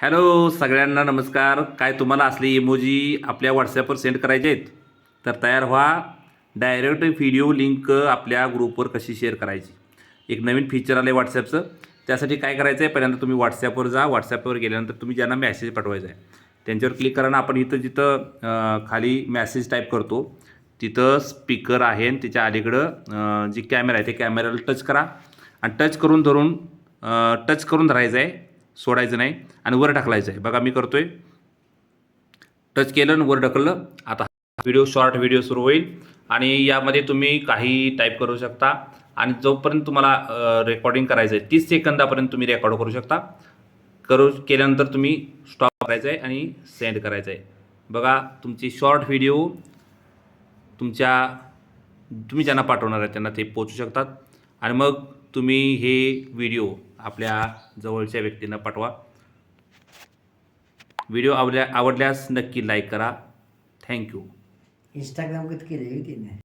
Hello सगळ्यांना नमस्कार. काय तुम्हाला असली इमोजी आपल्या व्हॉट्सॲपवर सेंड करायचे आहेत तर तयार व्हा. डायरेक्ट व्हिडिओ लिंक आपल्या ग्रुपवर कशी शेअर करायची? एक नवीन फीचर आलं आहे व्हॉट्सॲपचं त्यासाठी काय करायचं आहे पहिल्यांदा तुम्ही व्हॉट्सॲपवर जा. व्हॉट्सॲपवर गेल्यानंतर तुम्ही ज्यांना मेसेज पाठवायचा आहे त्यांच्यावर क्लिक करा ना. आपण इथं जिथं खाली मॅसेज टाईप करतो तिथं स्पीकर आहे आणि त्याच्या अलीकडं जी कॅमेरा आहे ते कॅमेऱ्याला टच करा. आणि टच करून धरून टच करून धरायचं आहे सोडायचं नाही आणि वर ढकलायचं आहे. बघा मी करतोय. टच केलं आणि वर ढकललं. आता व्हिडिओ शॉर्ट व्हिडिओ सुरू होईल. आणि यामध्ये तुम्ही काही टाईप करू शकता. आणि जोपर्यंत तुम्हाला रेकॉर्डिंग करायचं आहे तीस सेकंदापर्यंत तुम्ही रेकॉर्ड करू शकता. करू केल्यानंतर तुम्ही स्टॉप करायचं आहे आणि सेंड करायचं आहे. बघा तुमची शॉर्ट व्हिडिओ तुमच्या तुम्ही ज्यांना पाठवणार आहे त्यांना ते पोचू शकतात. आणि मग तुम्ही हे व्हिडिओ आपल्या जवळच्या व्यक्तींना पाठवा. व्हिडिओ आवडल्या आवडल्यास नक्की लाईक करा. थँक्यू इंस्टाग्राम कधी केले तिने